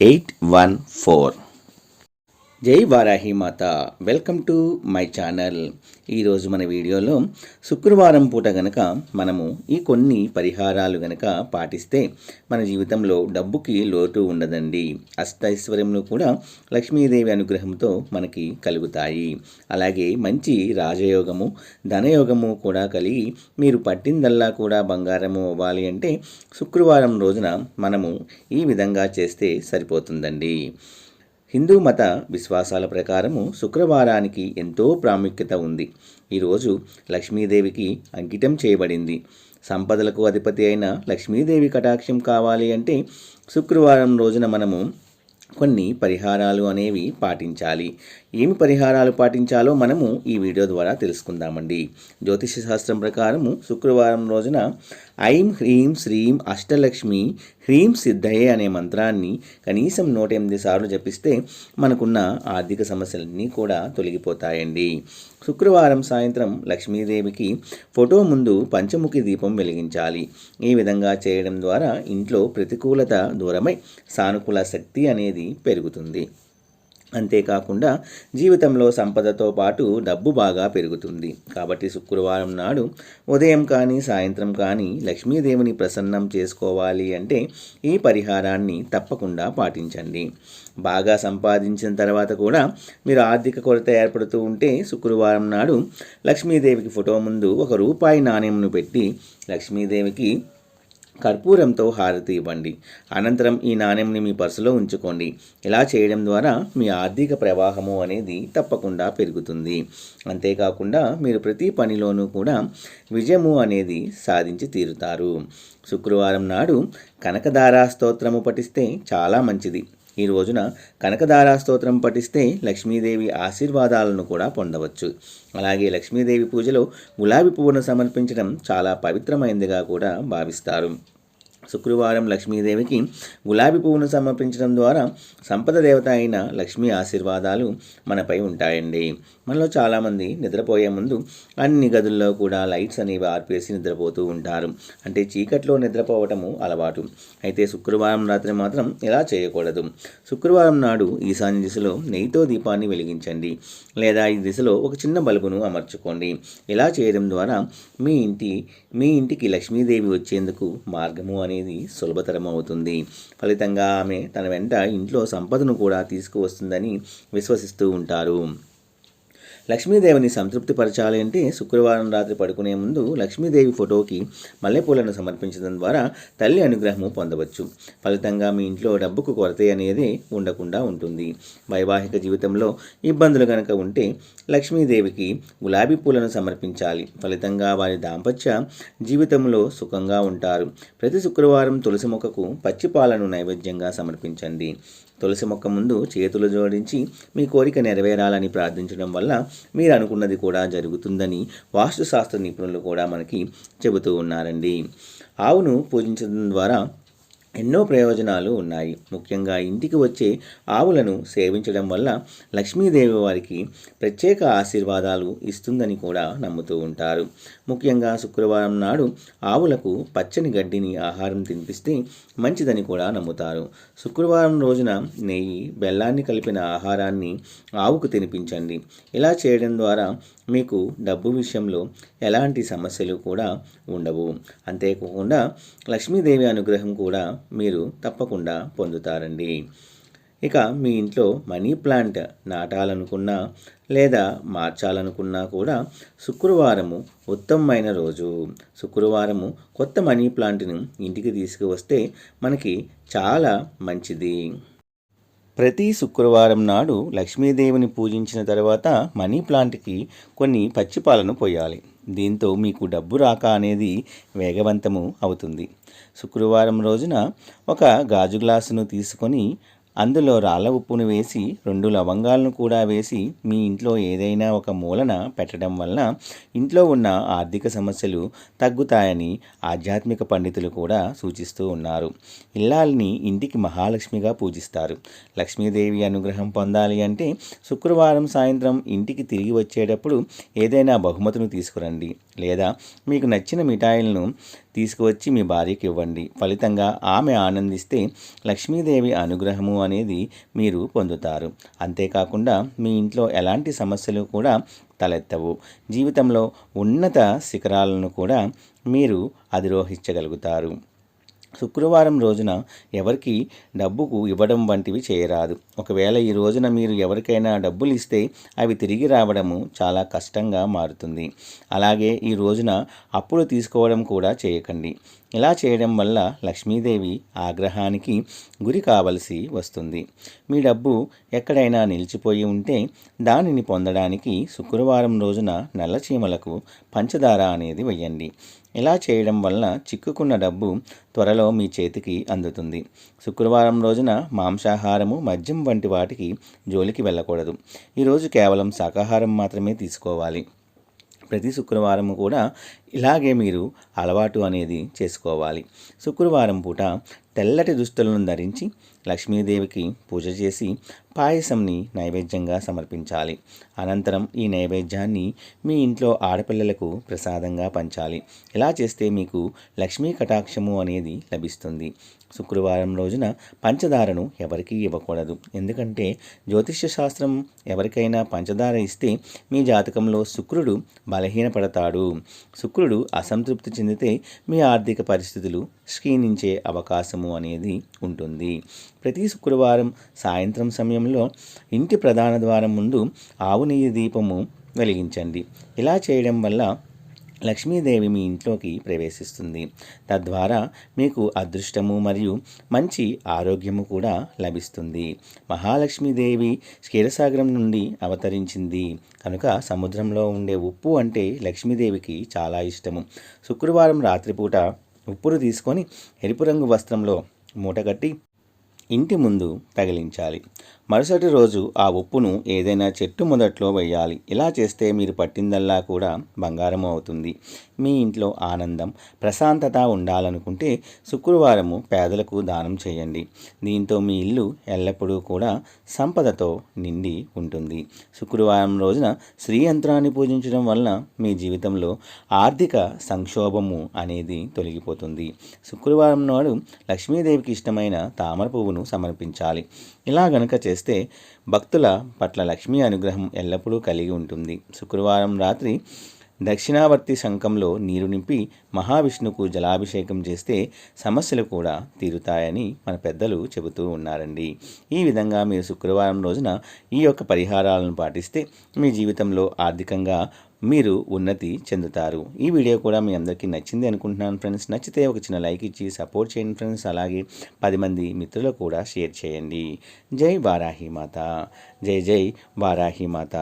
eight one four జై వారాహి మాత. Welcome to my channel. ఈరోజు మన వీడియోలో శుక్రవారం పూట గనక మనము ఈ కొన్ని పరిహారాలు గనక పాటిస్తే మన జీవితంలో డబ్బుకి లోటు ఉండదండి. అష్టైశ్వర్యంలో కూడా లక్ష్మీదేవి అనుగ్రహంతో మనకి కలుగుతాయి. అలాగే మంచి రాజయోగము ధనయోగము కూడా కలిగి మీరు పట్టిందల్లా కూడా బంగారము అవ్వాలి అంటే శుక్రవారం రోజున మనము ఈ విధంగా చేస్తే సరిపోతుందండి. హిందూ మత విశ్వాసాల ప్రకారము శుక్రవారానికి ఎంతో ప్రాముఖ్యత ఉంది. ఈరోజు లక్ష్మీదేవికి అంకితం చేయబడింది. సంపదలకు అధిపతి అయిన లక్ష్మీదేవి కటాక్షం కావాలి అంటే శుక్రవారం రోజున మనము కొన్ని పరిహారాలు అనేవి పాటించాలి. ఏమి పరిహారాలు పాటించాలో మనము ఈ వీడియో ద్వారా తెలుసుకుందామండి. జ్యోతిష శాస్త్రం ప్రకారము శుక్రవారం రోజున ఐం హ్రీం శ్రీం అష్టలక్ష్మి హ్రీం సిద్ధయే అనే మంత్రాన్ని కనీసం నూట ఎనిమిది సార్లు జపిస్తే మనకున్న ఆర్థిక సమస్యలన్నీ కూడా తొలగిపోతాయండి. శుక్రవారం సాయంత్రం లక్ష్మీదేవికి ఫోటో ముందు పంచముఖి దీపం వెలిగించాలి. ఈ విధంగా చేయడం ద్వారా ఇంట్లో ప్రతికూలత దూరమై సానుకూల శక్తి అనేది పెరుగుతుంది. అంతేకాకుండా జీవితంలో సంపదతో పాటు డబ్బు బాగా పెరుగుతుంది. కాబట్టి శుక్రవారం నాడు ఉదయం కానీ సాయంత్రం కానీ లక్ష్మీదేవిని ప్రసన్నం చేసుకోవాలి అంటే ఈ పరిహారాన్ని తప్పకుండా పాటించండి. బాగా సంపాదించిన తర్వాత కూడా మీరు ఆర్థిక కొరత ఏర్పడుతూ ఉంటే శుక్రవారం నాడు లక్ష్మీదేవికి ఫోటో ముందు ఒక రూపాయి నాణ్యంను పెట్టి లక్ష్మీదేవికి కర్పూరంతో హారతి ఇవ్వండి. అనంతరం ఈ నాణ్యంని మీ పర్సులో ఉంచుకోండి. ఇలా చేయడం ద్వారా మీ ఆర్థిక ప్రవాహము అనేది తప్పకుండా పెరుగుతుంది. అంతేకాకుండా మీరు ప్రతి పనిలోనూ కూడా విజయము అనేది సాధించి తీరుతారు. శుక్రవారం నాడు కనకదారా స్తోత్రము పఠిస్తే చాలా మంచిది. ఈ రోజున కనకదారా స్తోత్రం పఠిస్తే లక్ష్మీదేవి ఆశీర్వాదాలను కూడా పొందవచ్చు. అలాగే లక్ష్మీదేవి పూజలో గులాబీ పువ్వును సమర్పించడం చాలా పవిత్రమైందిగా కూడా భావిస్తారు. శుక్రవారం లక్ష్మీదేవికి గులాబీ పువ్వును సమర్పించడం ద్వారా సంపద దేవత అయిన లక్ష్మీ ఆశీర్వాదాలు మనపై ఉంటాయండి. మనలో చాలామంది నిద్రపోయే ముందు అన్ని గదుల్లో కూడా లైట్స్ అనేవి ఆర్పేసి నిద్రపోతూ ఉంటారు. అంటే చీకట్లో నిద్రపోవటము అలవాటు. అయితే శుక్రవారం రాత్రి మాత్రం ఇలా చేయకూడదు. శుక్రవారం నాడు ఈశాన్య దిశలో నెయ్యితో దీపాన్ని వెలిగించండి. లేదా ఈ దిశలో ఒక చిన్న బల్బును అమర్చుకోండి. ఇలా చేయడం ద్వారా మీ ఇంటి మీ ఇంటికి లక్ష్మీదేవి వచ్చేందుకు మార్గము అని అనేది సులభతరం అవుతుంది ఫలితంగా ఆమె తన వెంట ఇంట్లో సంపదను కూడా తీసుకువస్తుందని విశ్వసిస్తూ ఉంటారు. లక్ష్మీదేవిని సంతృప్తిపరచాలి అంటే శుక్రవారం రాత్రి పడుకునే ముందు లక్ష్మీదేవి ఫోటోకి మల్లెపూలను సమర్పించడం ద్వారా తల్లి అనుగ్రహము పొందవచ్చు. ఫలితంగా మీ ఇంట్లో డబ్బుకు కొరత అనేది ఉండకుండా ఉంటుంది. వైవాహిక జీవితంలో ఇబ్బందులు కనుక ఉంటే లక్ష్మీదేవికి గులాబీ పూలను సమర్పించాలి. ఫలితంగా వారి దాంపత్య జీవితంలో సుఖంగా ఉంటారు. ప్రతి శుక్రవారం తులసి మొక్కకు పచ్చి పాలను నైవేద్యంగా సమర్పించండి. తులసి మొక్క ముందు చేతులు జోడించి మీ కోరిక నెరవేరాలని ప్రార్థించడం వల్ల మీరు అనుకున్నది కూడా జరుగుతుందని వాస్తుశాస్త్ర నిపుణులు కూడా మనకి చెబుతూ ఉన్నారండి. ఆవును పూజించడం ద్వారా ఎన్నో ప్రయోజనాలు ఉన్నాయి. ముఖ్యంగా ఇంటికి వచ్చే ఆవులను సేవించడం వల్ల లక్ష్మీదేవి వారికి ప్రత్యేక ఆశీర్వాదాలు ఇస్తుందని కూడా నమ్ముతూ ఉంటారు. ముఖ్యంగా శుక్రవారం నాడు ఆవులకు పచ్చని గడ్డిని ఆహారం తినిపిస్తే మంచిదని కూడా నమ్ముతారు. శుక్రవారం రోజున నెయ్యి బెల్లాన్ని కలిపిన ఆహారాన్ని ఆవుకు తినిపించండి. ఇలా చేయడం ద్వారా మీకు డబ్బు విషయంలో ఎలాంటి సమస్యలు కూడా ఉండవు. అంతేకాకుండా లక్ష్మీదేవి అనుగ్రహం కూడా మీరు తప్పకుండా పొందుతారండి. ఇక మీ ఇంట్లో మనీ ప్లాంట్ నాటాలనుకున్నా లేదా మార్చాలనుకున్నా కూడా శుక్రవారము ఉత్తమమైన రోజు. శుక్రవారము కొత్త మనీ ప్లాంట్ను ఇంటికి తీసుకువస్తే మనకి చాలా మంచిది. ప్రతి శుక్రవారం నాడు లక్ష్మీదేవిని పూజించిన తర్వాత మనీ ప్లాంట్కి కొన్ని పచ్చిపాలను పోయాలి. దీంతో మీకు డబ్బు రాక అనేది వేగవంతము అవుతుంది. శుక్రవారం రోజున ఒక గాజు గ్లాసును తీసుకొని అందులో రాళ్ళ ఉప్పును వేసి రెండు లవంగాలను కూడా వేసి మీ ఇంట్లో ఏదైనా ఒక మూలన పెట్టడం వలన ఇంట్లో ఉన్న ఆర్థిక సమస్యలు తగ్గుతాయని ఆధ్యాత్మిక పండితులు కూడా సూచిస్తూ ఉన్నారు. ఇల్లాలని ఇంటికి మహాలక్ష్మిగా పూజిస్తారు. లక్ష్మీదేవి అనుగ్రహం పొందాలి అంటే శుక్రవారం సాయంత్రం ఇంటికి తిరిగి వచ్చేటప్పుడు ఏదైనా బహుమతును తీసుకురండి. లేదా మీకు నచ్చిన మిఠాయిలను తీసుకువచ్చి మీ భార్యకి ఇవ్వండి ఫలితంగా ఆమె ఆనందిస్తే లక్ష్మీదేవి అనుగ్రహము అనేది మీరు పొందుతారు. అంతేకాకుండా మీ ఇంట్లో ఎలాంటి సమస్యలు కూడా తలెత్తవు. జీవితంలో ఉన్నత శిఖరాలను కూడా మీరు అధిరోహించగలుగుతారు. శుక్రవారం రోజున ఎవరికి డబ్బుకు ఇవ్వడం వంటివి చేయరాదు. ఒకవేళ ఈ రోజున మీరు ఎవరికైనా డబ్బులు ఇస్తే అవి తిరిగి రావడము చాలా కష్టంగా మారుతుంది. అలాగే ఈ రోజున అప్పులు తీసుకోవడం కూడా చేయకండి. ఇలా చేయడం వల్ల లక్ష్మీదేవి ఆగ్రహానికి గురి కావలసి వస్తుంది. మీ డబ్బు ఎక్కడైనా నిలిచిపోయి ఉంటే దానిని పొందడానికి శుక్రవారం రోజున నల్ల చీమలకు పంచదార అనేది వెయ్యండి. ఇలా చేయడం వల్ల చిక్కుకున్న డబ్బు త్వరలో మీ చేతికి అందుతుంది. శుక్రవారం రోజున మాంసాహారము మద్యం వంటి వాటికి జోలికి వెళ్ళకూడదు. ఈరోజు కేవలం శాకాహారం మాత్రమే తీసుకోవాలి. ప్రతి శుక్రవారం కూడా ఇలాగే మీరు అలవాటు అనేది చేసుకోవాలి. శుక్రవారం పూట తెల్లటి దుస్తులను ధరించి లక్ష్మీదేవికి పూజ చేసి పాయసంని నైవేద్యంగా సమర్పించాలి. అనంతరం ఈ నైవేద్యాన్ని మీ ఇంట్లో ఆడపిల్లలకు ప్రసాదంగా పంచాలి. ఇలా చేస్తే మీకు లక్ష్మీ కటాక్షము అనేది లభిస్తుంది. శుక్రవారం రోజున పంచదారను ఎవరికీ ఇవ్వకూడదు. ఎందుకంటే జ్యోతిష్య శాస్త్రం ఎవరికైనా పంచదార ఇస్తే మీ జాతకంలో శుక్రుడు బలహీనపడతాడు. శుక్రుడు అసంతృప్తి చెందితే మీ ఆర్థిక పరిస్థితులు క్షీణించే అవకాశము అనేది ఉంటుంది. ప్రతి శుక్రవారం సాయంత్రం సమయంలో ఇంటి ప్రధాన ద్వారం ముందు ఆవు నెయ్యి దీపము వెలిగించండి. ఇలా చేయడం వల్ల లక్ష్మీదేవి మీ ఇంట్లోకి ప్రవేశిస్తుంది. తద్వారా మీకు అదృష్టము మరియు మంచి ఆరోగ్యము కూడా లభిస్తుంది. మహాలక్ష్మీదేవి క్షీరసాగరం నుండి అవతరించింది. కనుక సముద్రంలో ఉండే ఉప్పు అంటే లక్ష్మీదేవికి చాలా ఇష్టము. శుక్రవారం రాత్రిపూట ఉప్పును తీసుకొని ఎరుపు రంగు వస్త్రంలో మూటగట్టి ఇంటి ముందు తగిలించాలి. మరుసటి రోజు ఆ ఉప్పును ఏదైనా చెట్టు మొదట్లో వేయాలి. ఇలా చేస్తే మీరు పట్టిందల్లా కూడా బంగారం అవుతుంది. మీ ఇంట్లో ఆనందం ప్రశాంతత ఉండాలనుకుంటే శుక్రవారము పేదలకు దానం చేయండి. దీంతో మీ ఇల్లు ఎల్లప్పుడూ కూడా సంపదతో నిండి ఉంటుంది. శుక్రవారం రోజున శ్రీ యంత్రాన్ని పూజించడం వలన మీ జీవితంలో ఆర్థిక సంక్షోభము అనేది తొలగిపోతుంది. శుక్రవారం నాడు లక్ష్మీదేవికి ఇష్టమైన తామర పువ్వును సమర్పించాలి. ఇలా గనుక చేస్తే భక్తుల పట్ల లక్ష్మీ అనుగ్రహం ఎల్లప్పుడూ కలిగి ఉంటుంది. శుక్రవారం రాత్రి దక్షిణావర్తి శంఖంలో నీరు నింపి మహావిష్ణుకు జలాభిషేకం చేస్తే సమస్యలు కూడా తీరుతాయని మన పెద్దలు చెబుతూ ఉన్నారండి. ఈ విధంగా మీరు శుక్రవారం రోజున ఈ యొక్క పరిహారాలను పాటిస్తే మీ జీవితంలో ఆర్థికంగా మీరు ఉన్నతి చెందుతారు. ఈ వీడియో కూడా మీ అందరికీ నచ్చింది అనుకుంటున్నాను ఫ్రెండ్స్. నచ్చితే ఒక చిన్న లైక్ ఇచ్చి సపోర్ట్ చేయండి ఫ్రెండ్స్. అలాగే పది మంది మిత్రులకు కూడా షేర్ చేయండి. జై వారాహి మాత. జై జై వారాహి మాత.